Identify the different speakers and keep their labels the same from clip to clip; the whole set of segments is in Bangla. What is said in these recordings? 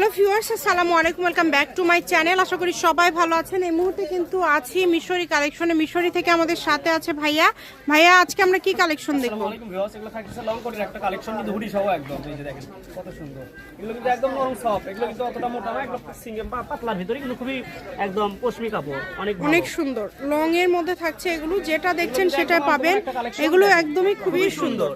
Speaker 1: হ্যালো ভিউয়ার্স আসসালামু আলাইকুম welcome back to my channel. আশা করি সবাই ভালো আছেন। এই মুহূর্তে কিন্তু আছি মিশরি কালেকশনে। মিশরি থেকে আমাদের সাথে আছে ভাইয়া। ভাইয়া আজকে আমরা কি কালেকশন দেখব?
Speaker 2: আসসালামু ভিউয়ার্স এগুলো থাকছে লং কোটের একটা কালেকশন কিন্তু হুডি সহ একদম। এই যে দেখেন কত সুন্দর। এগুলো কিন্তু একদম নরম সফট এগুলো কিন্তু অতটা মোটা না একদম সিঙ্গেল পাতলার ভিতরে কিন্তু খুবই একদম পশমি কাপড় অনেক
Speaker 1: অনেক সুন্দর। লং এর মধ্যে থাকছে এগুলো যেটা দেখছেন সেটা পাবেন। এগুলো একদমই খুবই সুন্দর।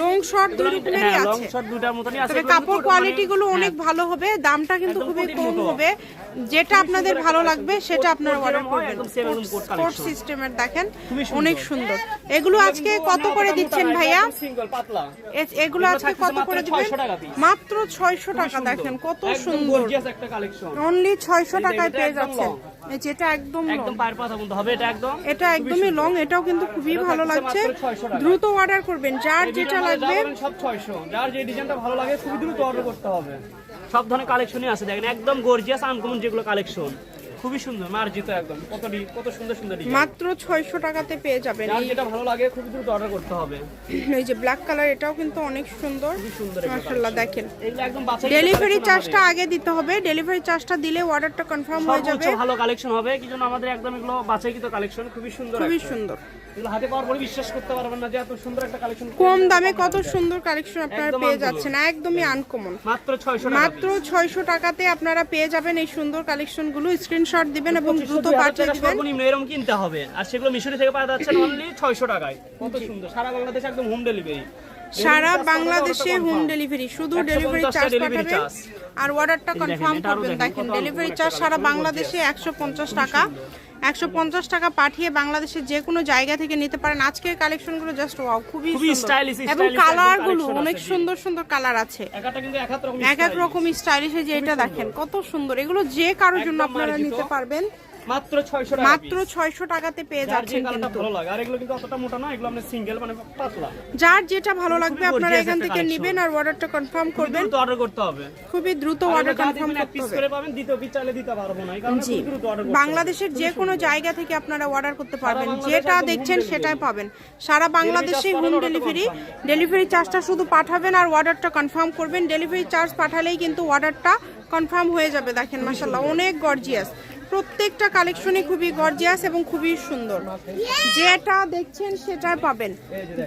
Speaker 1: লং শর্ট রকমেরই
Speaker 2: হ্যাঁ লং শর্ট দুটার মতনই আছে।
Speaker 1: তবে কাপড় কোয়ালিটি গুলো
Speaker 2: মানে-
Speaker 1: অনেক ভালো হবে দামটা কিন্তু খুবই কম হবে। যেটা আপনাদের ভালো লাগবে সেটা আপনারা অর্ডার করবেন।
Speaker 2: কোট
Speaker 1: সিস্টেমের দেখেন অনেক সুন্দর। এগুলো আজকে কত করে দিচ্ছেন ভাইয়া? এগুলো আজকে কত করে দিবেন?
Speaker 2: 600 টাকা piece।
Speaker 1: মাত্র ছয়শো টাকা দেখেন কত সুন্দর। অনলি ছয়শো টাকায় পেয়ে যাচ্ছেন। যেটা একদম
Speaker 2: এটা একদম।
Speaker 1: এটা একদমই লং এটাও কিন্তু খুবই ভালো লাগছে।
Speaker 2: মাত্র 600 টাকা।
Speaker 1: দ্রুত অর্ডার করবেন যার যেটা লাগবে।
Speaker 2: সব 600 যার যে ডিজাইনটা ভালো লাগে খুবই দ্রুত অর্ডার করতে হবে। সব ধরনের কালেকশনই আছে। দেখেন একদম গর্জিয়াস আনকমন যেগুলো কালেকশন খুবই সুন্দর মার্জিত একদম। কত কত সুন্দর সুন্দর
Speaker 1: মাত্র ছয়শো টাকাতে পেয়ে যাবেন। এই-
Speaker 2: যেটা ভালো লাগে খুবই দ্রুত অর্ডার করতে হবে।
Speaker 1: এই যে ব্ল্যাক কালার এটাও কিন্তু অনেক সুন্দর।
Speaker 2: সুন্দর
Speaker 1: মাশাআল্লাহ দেখেন।
Speaker 2: একদম
Speaker 1: ডেলিভারি চার্জটা আগে দিতে হবে। ডেলিভারি চার্জটা দিলে অর্ডারটা কনফার্ম হয়ে যাবে।
Speaker 2: ভালো কালেকশন হবে। কি জন্য আমাদের একদম এগুলো বাছাইকৃত কালেকশন খুবই সুন্দর
Speaker 1: খুবই সুন্দর।
Speaker 2: এগুলো হাতে পাওয়ার পরে বিশ্বাস করতে পারবেন না যে এত সুন্দর একটা কালেকশন
Speaker 1: কম দামে কত সুন্দর কালেকশন আপনারা পেয়ে যাচ্ছেন একদমই আনকমন
Speaker 2: মাত্র 600
Speaker 1: মাত্র ছয়শো টাকাতে আপনারা পেয়ে যাবেন এই সুন্দর কালেকশনগুলো। স্ক্রিনশট দিবেন এবং দ্রুত পাঠিয়ে দিবেন।
Speaker 2: সর্বনিম্ন এরকম কিনতে হবে। আর সেগুলো মিশরি থেকে পাওয়া যাচ্ছে অনলি 600 টাকায়। কত সুন্দর। সারা বাংলাদেশে একদম হোম ডেলিভারি
Speaker 1: সারা বাংলাদেশে হোম ডেলিভারি শুধু ডেলিভারি চার্জ পাঠাবেন। আর অর্ডারটা কনফার্ম করবেন।
Speaker 2: দেখেন,
Speaker 1: ডেলিভারি চার্জ সারা বাংলাদেশে একশো পঞ্চাশ টাকা। একশো পঞ্চাশ টাকা পাঠিয়ে বাংলাদেশের যে কোনো জায়গা থেকে নিতে পারেন। আজকের কালেকশনগুলো জাস্ট ওয়াও খুবই
Speaker 2: খুবই স্টাইলিশ
Speaker 1: এবং কালারগুলো
Speaker 2: কালারগুলো
Speaker 1: অনেক সুন্দর সুন্দর কালার আছে।
Speaker 2: একটা কিন্তু এক রকম
Speaker 1: এক এক রকম স্টাইলিশ যে এটা দেখেন কত সুন্দর। এগুলো যে কারোর জন্য আপনারা নিতে পারবেন।
Speaker 2: মাত্র 600 টাকা
Speaker 1: মাত্র ছয়শো টাকাতে পেয়ে যাচ্ছেন কিন্তু।
Speaker 2: ভালো লাগে। আর এগুলো কিন্তু অতটা মোটা না এগুলো আপনি সিঙ্গেল মানে পাতলা।
Speaker 1: যার যেটা ভালো লাগবে আপনারা এখান থেকে। নিবেন আর অর্ডারটা কনফার্ম করবেন।
Speaker 2: দ্রুত অর্ডার করতে হবে।
Speaker 1: খুবই দ্রুত অর্ডার কনফার্ম করতে
Speaker 2: পিস
Speaker 1: হবে।
Speaker 2: করে পাবেন দ্বিতীয় পিস চাইলে দিতে পারব না। এই কারণে দ্রুত অর্ডার করতে
Speaker 1: বাংলাদেশের যে কোনো জায়গা থেকে আপনারা অর্ডার করতে পারবেন। যেটা দেখছেন সেটাই পাবেন। সারা বাংলাদেশে হোম ডেলিভারি ডেলিভারি চার্জটা শুধু পাঠাবেন আর অর্ডারটা কনফার্ম করবেন। ডেলিভারি চার্জ পাঠালেই কিন্তু অর্ডারটা কনফার্ম হয়ে যাবে দেখেন মাসাল্লাহ অনেক গর্জিয়াস প্রত্যেকটা কালেকশনই খুবই গর্জিয়াস এবং খুবই সুন্দর। যেটা দেখছেন সেটাই পাবেন।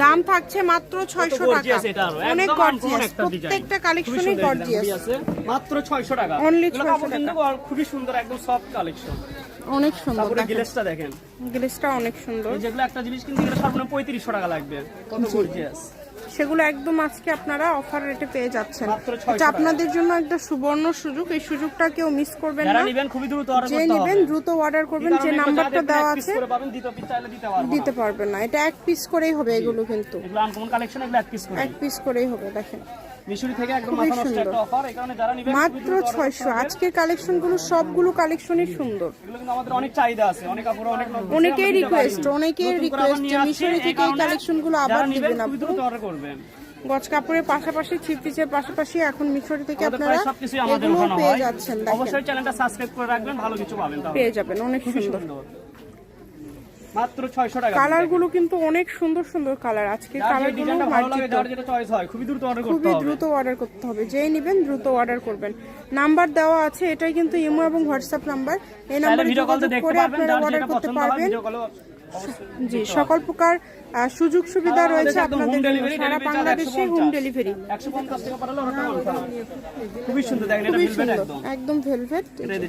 Speaker 1: দাম থাকছে মাত্র ছয়শো টাকা।
Speaker 2: এটা।
Speaker 1: অনেক গর্জিয়াস। প্রত্যেকটা কালেকশনই গর্জিয়াস
Speaker 2: মাত্র 600 টাকা।
Speaker 1: অনলি
Speaker 2: এগুলো
Speaker 1: 600
Speaker 2: কাপড় কিন্তু আর খুবই সুন্দর একদম সফট কালেকশন।
Speaker 1: অনেক সুন্দর
Speaker 2: তারপরে গ্লেসটা দেখেন।
Speaker 1: গ্লেসটা অনেক সুন্দর।
Speaker 2: এই যেগুলো একটা জিনিস কিন্তু এগুলো সর্বনিম্ন 3500 টাকা লাগবে। কত গর্জিয়াস
Speaker 1: সেগুলো একদম আজকে আপনারা অফার রেটে পেয়ে যাচ্ছেন।
Speaker 2: মাত্র 600
Speaker 1: এটা আপনাদের জন্য একটা সুবর্ণ সুযোগ। এই সুযোগটা কেউ মিস করবেন না। যে নেবেন দ্রুত অর্ডার করবেন। যে নাম্বারটা দেওয়া আছে
Speaker 2: দিতে
Speaker 1: পারবেন। না। এটা এক পিস করেই হবে এগুলো কিন্তু।
Speaker 2: কালেকশন এক পিস
Speaker 1: করেই। হবে দেখেন। মাত্র ছয়শো। আজকের কালেকশনগুলো সবগুলো কালেকশনই সুন্দর।
Speaker 2: এগুলো কিন্তু আমাদের অনেক চাহিদা আছে। অনেক কাপড় অনেক নক দিছে,
Speaker 1: অনেকেই রিকোয়েস্ট। অনেকের রিকোয়েস্ট মিশরি থেকে এই
Speaker 2: কারণে
Speaker 1: কালেকশনগুলো আবার দিবেন আপনি।
Speaker 2: করবেন।
Speaker 1: গজ কাপড়ের পাশাপাশি চিপিসের পাশাপাশি এখন মিশরি থেকে আপনারা
Speaker 2: প্রায় সবকিছুই আমাদের ওখানে
Speaker 1: পেয়ে যাচ্ছেন
Speaker 2: অবশ্যই চ্যানেলটা সাবস্ক্রাইব করে রাখবেন ভালো কিছু পাবেন তাহলে।
Speaker 1: পেয়ে যাবেন অনেক সুন্দর।
Speaker 2: মাত্র 600 টাকা।
Speaker 1: কালারগুলো কিন্তু অনেক সুন্দর সুন্দর কালার। আজকে
Speaker 2: যার যে
Speaker 1: কালার
Speaker 2: ডিজাইনটা ভালো লাগে যার যেটা চয়েস হয় খুবই দ্রুত অর্ডার করতে
Speaker 1: খুবই
Speaker 2: হবে।
Speaker 1: দ্রুত অর্ডার করতে হবে। যেই নেবেন দ্রুত অর্ডার করবেন। নাম্বার দেওয়া আছে এটাই কিন্তু ইমো এবং হোয়াটসঅ্যাপ নাম্বার এই নাম্বারে
Speaker 2: ভিডিও কলতে দেখতে
Speaker 1: করে
Speaker 2: পারবেন যার যেটা
Speaker 1: করতে
Speaker 2: পছন্দ
Speaker 1: পারবেন।
Speaker 2: ভিডিও কলে
Speaker 1: জি সকল প্রকার সুযোগ সুবিধা রয়েছে আপনাদের সারা বাংলাদেশে হোম ডেলিভারি
Speaker 2: 150 টাকা পাঠালে অর্ডারটা কনফার্ম খুবই সুন্দর একদম।
Speaker 1: ভেলভেট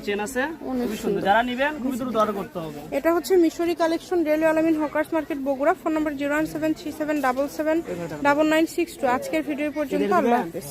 Speaker 2: চেন আছে খুবই সুন্দর। যারা নেবেন খুবই দ্রুত অর্ডার করতে হবে।
Speaker 1: এটা হচ্ছে Mishri collection railway Alamin hawkers market Bogura phone number zero one seven three seven double seven double nine six two আজকের ভিডিও পর্যন্ত আল্লাহ হাফেজ।